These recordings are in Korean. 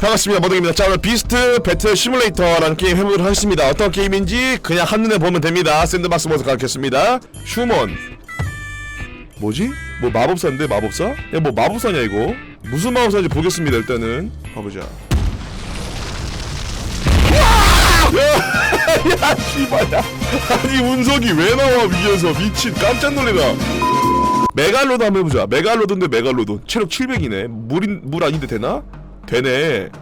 반갑습니다 머덕입니다 자 오늘 비스트 배틀 시뮬레이터라는 게임 해보도록 하겠습니다 어떤 게임인지 그냥 한눈에 보면 됩니다 샌드박스 모드 가르쳤습니다 휴먼 뭐지? 뭐 마법사인데 마법사? 야 뭐 마법사냐 이거 무슨 마법사인지 보겠습니다 일단은 가보자 야, 야, 씨발야. 아니, 운석이 왜 나와, 위에서. 미친, 깜짝 놀래라. 메갈로드 한번 해보자. 메갈로드인데 메갈로드. 체력 700이네. 물인, 물 아닌데 되나? 되네.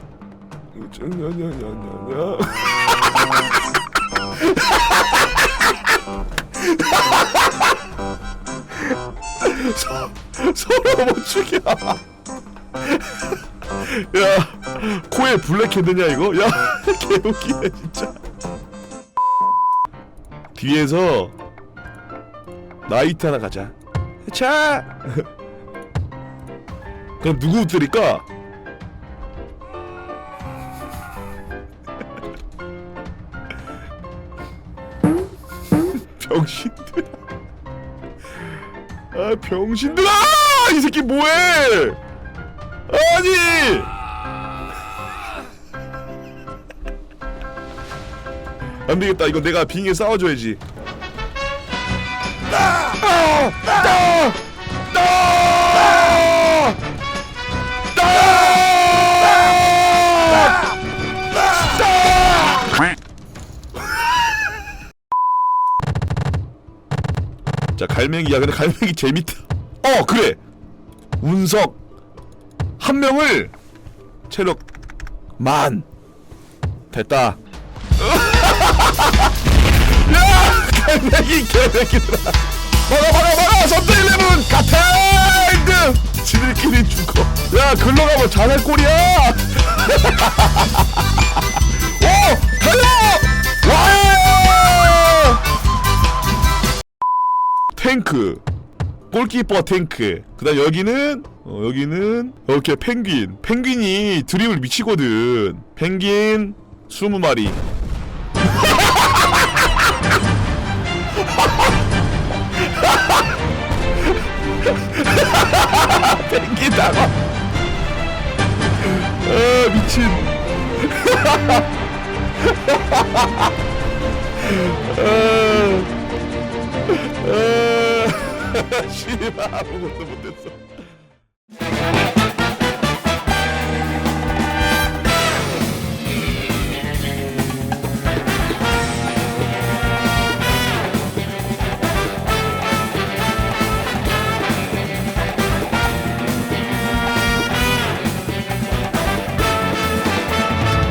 서, 서로 못 죽여. 야, 코에 블랙헤드냐 이거? 야, 개웃기네 진짜. 뒤에서 나이트 하나 가자. 자. 그럼 누구 들일까? 병신들. 아 병신들아! 이 새끼 뭐해? 아니! 안 되겠다. 이거 내가 빙에 싸워줘야지. 아! 아! 자 갈매기야 근데 갈매기 재밌다. 어 그래. 운석. 한 명을 체력 만. 됐다. 야 갈매기 개새끼들아. 막아 막아 막아 선트 일레븐. 가타이드 지들끼리 죽어. 야 글로 가면 잘할 꼴이야. 오 달려 탱크. 골키퍼 탱크. 그 다음 여기는 어, 여기는 이렇게 펭귄. 펭귄이 드립을 미치거든. 펭귄 20마리. 펭귄 나가 아 미친. 아, 씨발 아무것도 못했어.